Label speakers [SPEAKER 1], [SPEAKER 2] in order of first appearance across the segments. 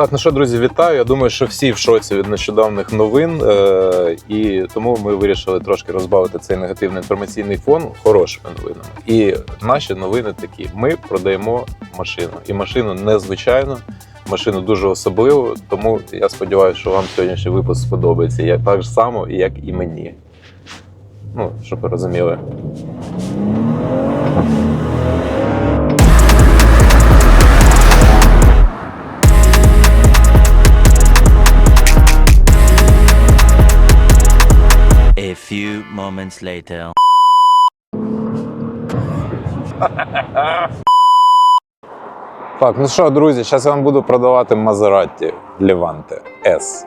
[SPEAKER 1] Так, ну що, друзі, вітаю. Я думаю, що всі в шоці від нещодавних новин, е- і тому ми вирішили трошки розбавити цей негативний інформаційний фон хорошими новинами. І наші новини такі: ми продаємо машину, і машину незвичайну, машину дуже особливу. Тому я сподіваюся, що вам сьогоднішній випуск сподобається як так само, як і мені. Ну, щоб ви розуміли.
[SPEAKER 2] Moments later.
[SPEAKER 1] Так, ну що, друзі, зараз я вам буду продавати Maserati Levante S.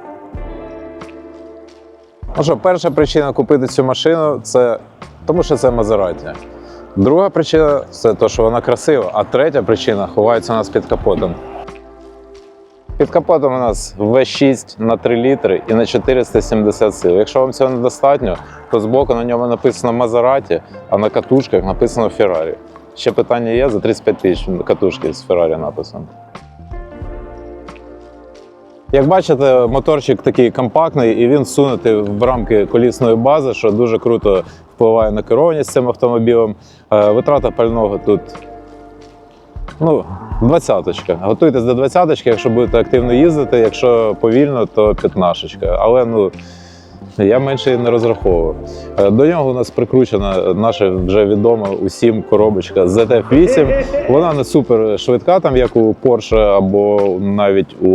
[SPEAKER 1] Ну що, перша причина купити цю машину це тому, що це Maserati. Друга причина це те, що вона красива, а третя причина ховається у нас під капотом. Під капотом у нас V6 на 3 літри і на 470 сил. Якщо вам цього недостатньо, то збоку на ньому написано Maserati, а на катушках написано Ferrari. Ще питання є за 35 тисяч катушки з Ferrari написано. Як бачите, моторчик такий компактний і він всунутий в рамки колісної бази, що дуже круто впливає на керованість цим автомобілем. Е, Витрата пального тут ну, двадцяточка. Готуйтесь до двадцяточки, якщо будете активно їздити, якщо повільно, то п'ятнашечка. Але ну, я менше і не розраховував. Е, До нього у нас прикручена наша вже відома усім коробочка ZF8. Вона не супер швидка, там як у Porsche або навіть у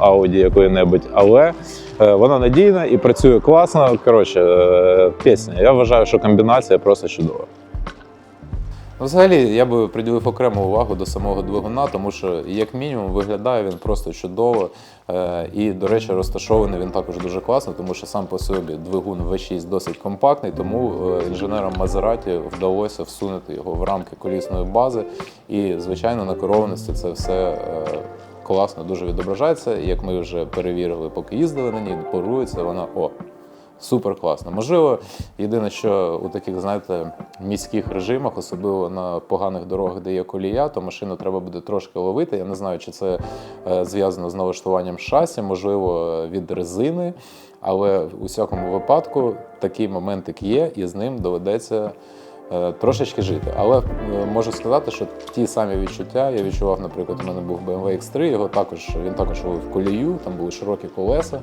[SPEAKER 1] Audi якої-небудь, але е, вона надійна і працює класно. Коротше, е, пісня. Я вважаю, що комбінація просто чудова. Ну, Взагалі, я би приділив окрему увагу до самого двигуна, тому що, як мінімум, виглядає він просто чудово. Е, І, до речі, розташований він також дуже класно, тому що сам по собі двигун V6 досить компактний, тому е, інженерам Maserati вдалося всунути його в рамки колісної бази. І, звичайно, на керованості це все. е, Класно дуже відображається, як ми вже перевірили, поки їздили на ній, порується вона о, Супер класно. Можливо, єдине, що у таких, знаєте, міських режимах, особливо на поганих дорогах, де є колія, то машину треба буде трошки ловити. Я не знаю, чи це е, зв'язано з налаштуванням шасі, можливо, е, від резини. Але в усякому випадку такий моментик є, і з ним доведеться. е, Трошечки жити, але можу сказати, що ті самі відчуття я відчував, наприклад, у мене був BMW X3, його також він також ловив колію, там були широкі колеса,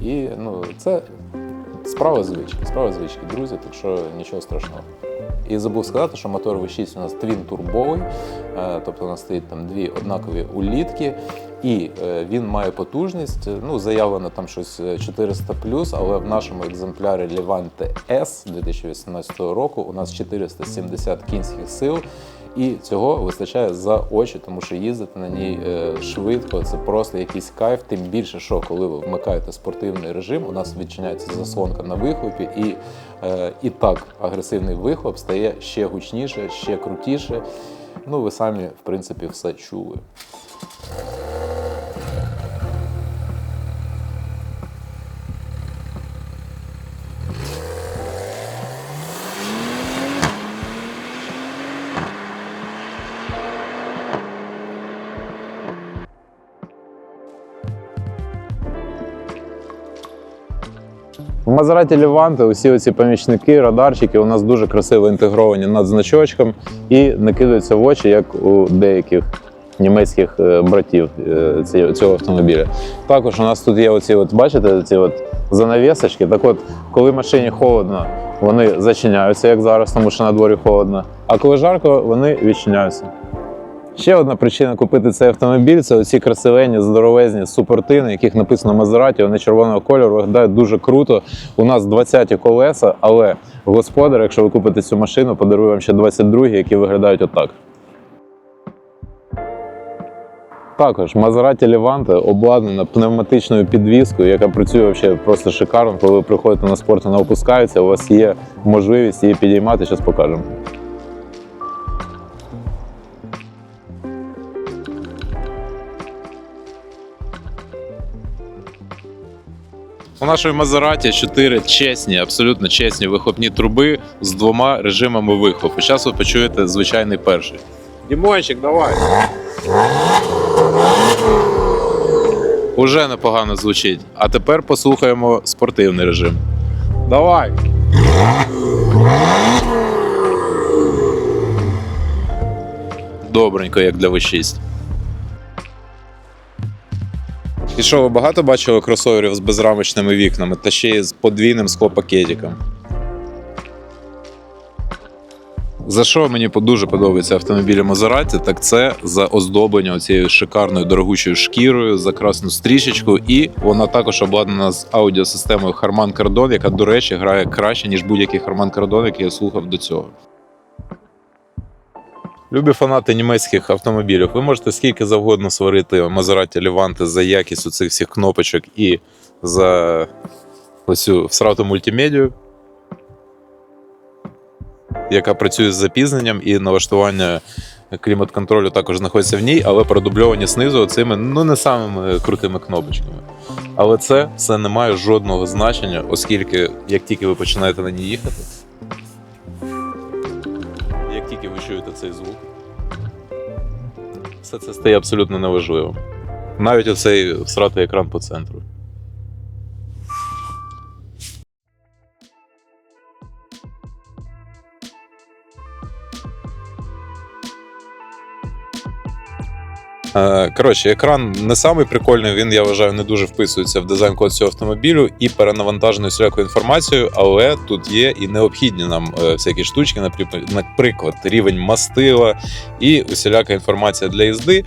[SPEAKER 1] і ну це Справа звички, справа звички, друзі, так що нічого страшного. І забув сказати, що мотор V6 у нас твін-турбовий, е, тобто у нас стоїть там дві однакові улітки, і е, він має потужність. Ну, заявлено там щось е, 400 але в нашому екземплярі Levante S 2018 року у нас 470 кінських сил. І цього вистачає за очі, тому що їздити на ній е, швидко це просто якийсь кайф. Тим більше, що коли ви вмикаєте спортивний режим, у нас відчиняється заслонка на вихлопі, і, е, і так агресивний вихлоп стає ще гучніше, ще крутіше. Ну, ви самі, в принципі, все чули. Maserati Levante усі оці помічники, радарчики у нас дуже красиво інтегровані над значочком і не кидаються в очі, як у деяких німецьких е, братів е, цього автомобіля. Також у нас тут є оці, от, бачите, ці от занавісочки. Так от, коли машині холодно, вони зачиняються, як зараз, тому що на дворі холодно. А коли жарко, вони відчиняються. Ще одна причина купити цей автомобіль це оці красивенні, здоровезні супортини, на яких написано Maserati, вони червоного кольору, виглядають дуже круто. У нас 20-ті колеса, але господар, якщо ви купите цю машину, подарує вам ще 22-гі, які виглядають отак. Також Maserati Levante обладнана пневматичною підвіскою, яка працює взагалі просто шикарно. Коли ви приходите на спорт, вона опускається, у вас є можливість її підіймати, зараз покажемо. Нашої Мазераті чотири чесні, абсолютно чесні вихлопні труби з двома режимами вихлопу. Зараз ви почуєте звичайний перший. Дімончик, давай. Уже непогано звучить. А тепер послухаємо спортивний режим. Давай! Добренько, як для V6. І що, ви багато бачили кросоверів з безрамочними вікнами та ще й з подвійним склопакетиком? За що мені дуже подобаються автомобілі Мазераті, так це за оздоблення цією шикарною дорогущою шкірою, за красну стрічечку, і вона також обладнана з аудіосистемою Harman Kardon, яка, до речі, грає краще, ніж будь-який Harman Kardon, який я слухав до цього. Любі фанати німецьких автомобілів, ви можете скільки завгодно сварити Maserati Levante за якість у цих всіх кнопочок і за оцю всрату мультимедію, яка працює з запізненням, і налаштування клімат-контролю також знаходиться в ній, але продубльовані знизу цими ну не самими крутими кнопочками. Але це все не має жодного значення, оскільки як тільки ви починаєте на ній їхати, цей звук, все це стає абсолютно неважливим. Навіть оцей всратий екран по центру. Коротше, екран не самий прикольний, він, я вважаю, не дуже вписується в дизайн код цього автомобілю і перенавантажений всілякою інформацією, але тут є і необхідні нам е, всякі штучки, наприклад, наприклад, рівень мастила і усіляка інформація для їзди.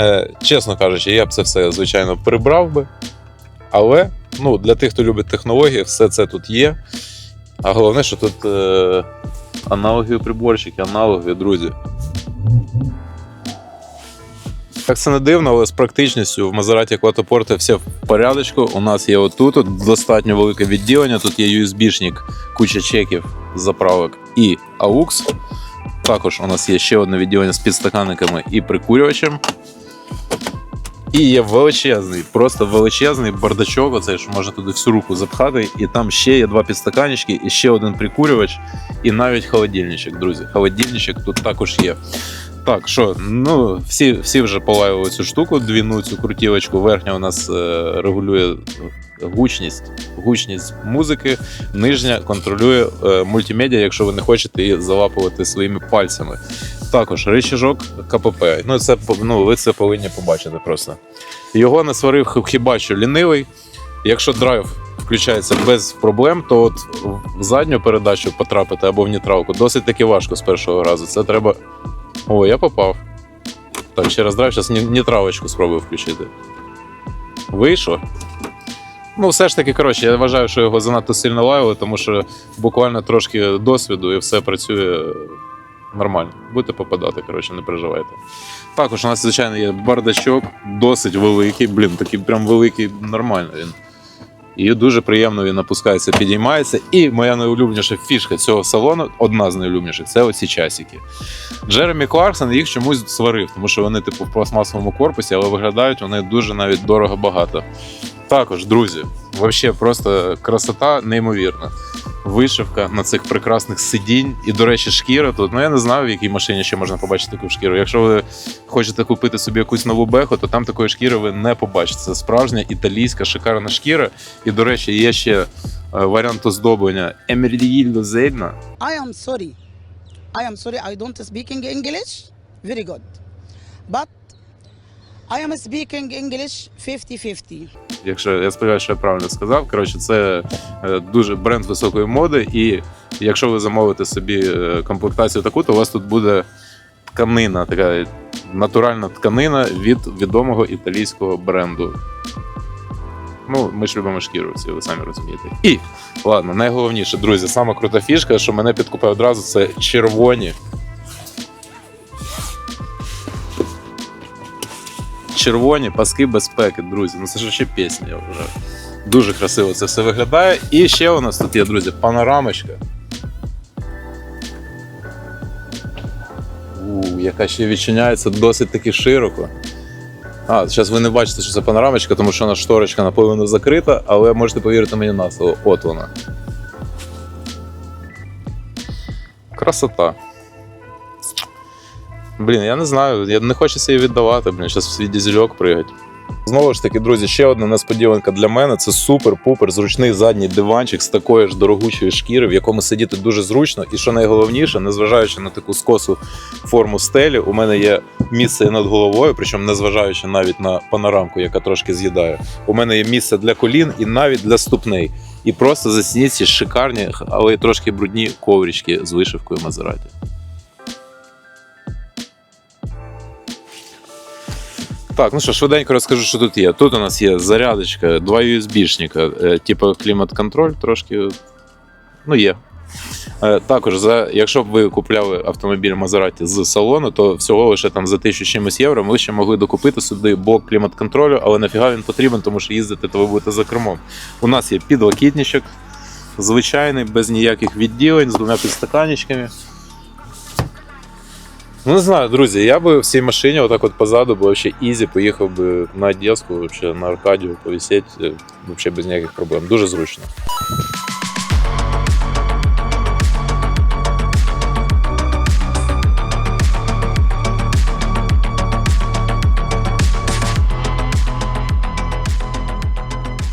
[SPEAKER 1] Е, Чесно кажучи, я б це все, звичайно, прибрав би. Але ну, для тих, хто любить технології, все це тут є. А головне, що тут е, аналогові приборчики, аналогові, друзі. Як це не дивно, але з практичністю в Maserati Quattroporte все в порядочку. У нас є отут от достатньо велике відділення. Тут є USB-шник, куча чеків, заправок і AUX. Також у нас є ще одне відділення з підстаканниками і прикурювачем. І є величезний, просто величезний бардачок, оцей, що можна туди всю руку запхати, і там ще є два підстаканнички, і ще один прикурювач, і навіть холодильничок, друзі. Холодильничок тут також є. Так, що, ну, всі, всі вже полаювали цю штуку, двійну цю крутілочку. Верхня у нас е, регулює гучність, гучність музики, нижня контролює е, мультимедіа, якщо ви не хочете її залапувати своїми пальцями. Також рычажок КПП. Ну, це ну, ви це повинні побачити просто. Його не сварив хіба що лінивий. Якщо драйв включається без проблем, то от в задню передачу потрапити або в нейтралку досить таки важко з першого разу. Це треба. О, я попав. Так, ще раз драйв, зараз нейтралочку спробую включити. Вийшло. Ну, все ж таки, коротше, я вважаю, що його занадто сильно лаяли, тому що буквально трошки досвіду і все працює нормально. Будете попадати, коротше, не переживайте. Також у нас, звичайно, є бардачок, досить великий, блін, такий прям великий, нормально він. І дуже приємно він опускається, підіймається. І моя найулюбленіша фішка цього салону, одна з найулюбленіших, це оці часики. Джеремі Кларксон їх чомусь сварив, тому що вони, типу, в пластмасовому корпусі, але виглядають вони дуже навіть дорого-багато. Також, друзі, взагалі просто красота неймовірна. Вишивка на цих прекрасних сидінь. І, до речі, шкіра тут. Ну я не знаю, в якій машині ще можна побачити таку шкіру. Якщо ви хочете купити собі якусь нову беху, то там такої шкіри ви не побачите. Це справжня італійська шикарна шкіра. І, до речі, є ще е, варіант оздоблення Емердіїльдо Зельна.
[SPEAKER 3] I am sorry. I am sorry. I don't speaking English. Very good. But I am speaking English 50-50.
[SPEAKER 1] Якщо я сподіваюся, що я правильно сказав. Коротше, це е, дуже бренд високої моди, і якщо ви замовите собі е, комплектацію таку, то у вас тут буде тканина, така натуральна тканина від відомого італійського бренду. Ну, ми ж любимо шкіру, всі ви самі розумієте. І ладно, найголовніше, друзі, сама крута фішка, що мене підкупає одразу, це червоні. Червоні паски безпеки, друзі. Ну це ж ще пісня вже. Дуже красиво це все виглядає. І ще у нас тут є, друзі, панорамочка. У, яка ще відчиняється досить таки широко. А, зараз ви не бачите, що це панорамочка, тому що вона шторочка наполовину закрита, але можете повірити мені на слово. От вона. Красота. Блін, я не знаю, я не хочеться її віддавати, блін, зараз свій дізельок пригать. Знову ж таки, друзі, ще одна несподіванка для мене це супер-пупер зручний задній диванчик з такої ж дорогучої шкіри, в якому сидіти дуже зручно. І що найголовніше, незважаючи на таку скосу форму стелі, у мене є місце і над головою, причому незважаючи навіть на панорамку, яка трошки з'їдає. У мене є місце для колін і навіть для ступней. І просто зацініть ці шикарні, але трошки брудні коврички з вишивкою Мазераті. Так, ну що, швиденько розкажу, що тут є. Тут у нас є зарядочка, два USB-шника, е, типу клімат-контроль, трошки. Ну, є. Е, Також, за, якщо б ви купляли автомобіль Maserati з салону, то всього лише там за тисячу чимось євро ви ще могли докупити сюди блок клімат-контролю, але нафіга він потрібен, тому що їздити то ви будете за кермом. У нас є підлокітничок, звичайний, без ніяких відділень, з двома підстаканечками. Ну, не знаю, друзі, я би в цій машині, отак от позаду, було ще ізі, поїхав би на Одеску, вообще, на Аркадію повісіть, е, вообще без ніяких проблем. Дуже зручно.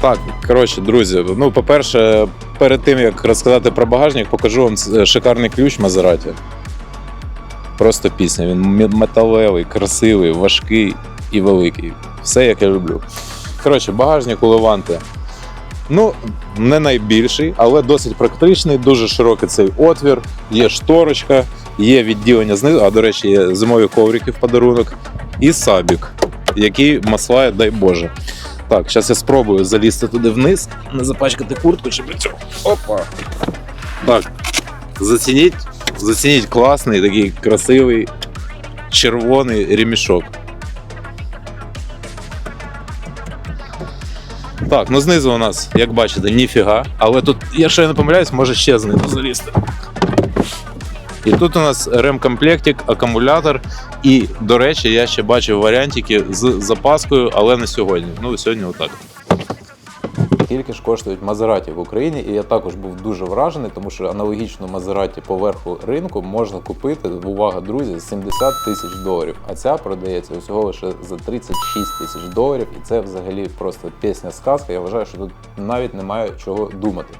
[SPEAKER 1] Так, коротше, друзі, ну, по-перше, перед тим як розказати про багажник, покажу вам шикарний ключ Мазераті. Просто пісня. Він металевий, красивий, важкий і великий. Все як я люблю. Коротше, багажник у Леванти. Ну, не найбільший, але досить практичний, дуже широкий цей отвір, є шторочка, є відділення знизу, а до речі, є зимові коврики в подарунок, і сабік, який маслає, дай Боже. Так, зараз я спробую залізти туди вниз, не запачкати куртку чи цьому. Опа. Так, зацініть, зацініть класний, такий красивий червоний ремішок. Так, ну знизу у нас, як бачите, ніфіга. Але тут, якщо я не помиляюсь, може ще знизу залізти. І тут у нас ремкомплектик, акумулятор. І, до речі, я ще бачив варіантики з запаскою, але не сьогодні. Ну, сьогодні отак. Скільки ж коштують Мазераті в Україні? І я також був дуже вражений, тому що аналогічну Мазераті по верху ринку можна купити, увага, друзі, 70 тисяч доларів. А ця продається усього лише за 36 тисяч доларів. І це взагалі просто пісня сказка. Я вважаю, що тут навіть немає чого думати.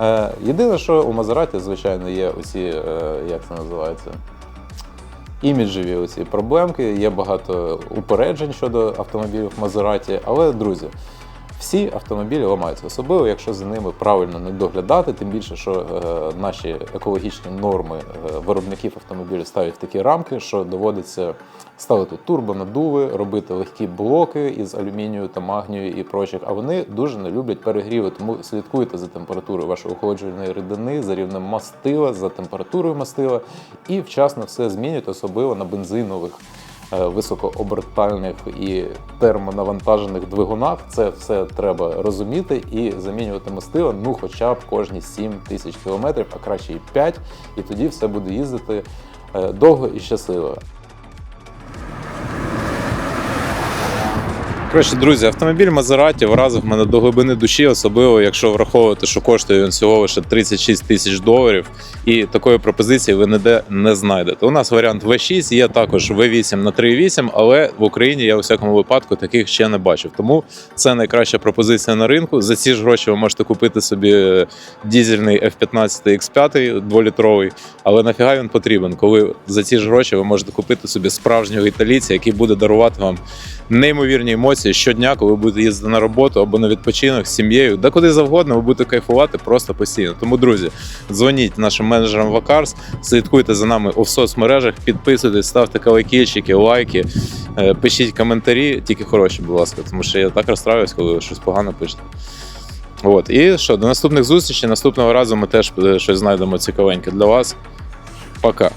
[SPEAKER 1] Е, єдине, що у Мазераті, звичайно, є оці, е, як це називається, іміджеві оці проблемки, є багато упереджень щодо автомобілів Мазераті. Але, друзі, всі автомобілі ламаються, особливо якщо за ними правильно не доглядати, тим більше, що е, наші екологічні норми е, виробників автомобілів ставлять такі рамки, що доводиться ставити турбонадуви, робити легкі блоки із алюмінію та магнію і прочих. А вони дуже не люблять перегріви, тому слідкуйте за температурою вашої охолоджувальної рідини, за рівнем мастила, за температурою мастила і вчасно все змінюйте, особливо на бензинових високообертальних і термонавантажених двигунах. Це все треба розуміти і замінювати мастила, ну хоча б кожні 7 тисяч кілометрів, а краще і 5, і тоді все буде їздити е, довго і щасливо. Коротше, друзі, автомобіль Мазераті вразив мене до глибини душі, особливо якщо враховувати, що коштує він всього лише 36 тисяч доларів, і такої пропозиції ви ніде не знайдете. У нас варіант V6, є також V8 на 3.8, але в Україні я у всякому випадку таких ще не бачив. Тому це найкраща пропозиція на ринку. За ці ж гроші ви можете купити собі дізельний F15 X5 2-літровий, але нафіга він потрібен, коли за ці ж гроші ви можете купити собі справжнього італійця, який буде дарувати вам неймовірні емоції щодня, коли ви будете їздити на роботу або на відпочинок з сім'єю, да куди завгодно, ви будете кайфувати просто постійно. Тому, друзі, дзвоніть нашим менеджерам Вакарс, слідкуйте за нами у соцмережах, підписуйтесь, ставте колокольчики, лайки, е, пишіть коментарі, тільки хороші, будь ласка, тому що я так розстраюсь, коли ви щось погано пишете. От, і що, до наступних зустрічей. Наступного разу ми теж е, щось знайдемо цікавеньке для вас. Пока.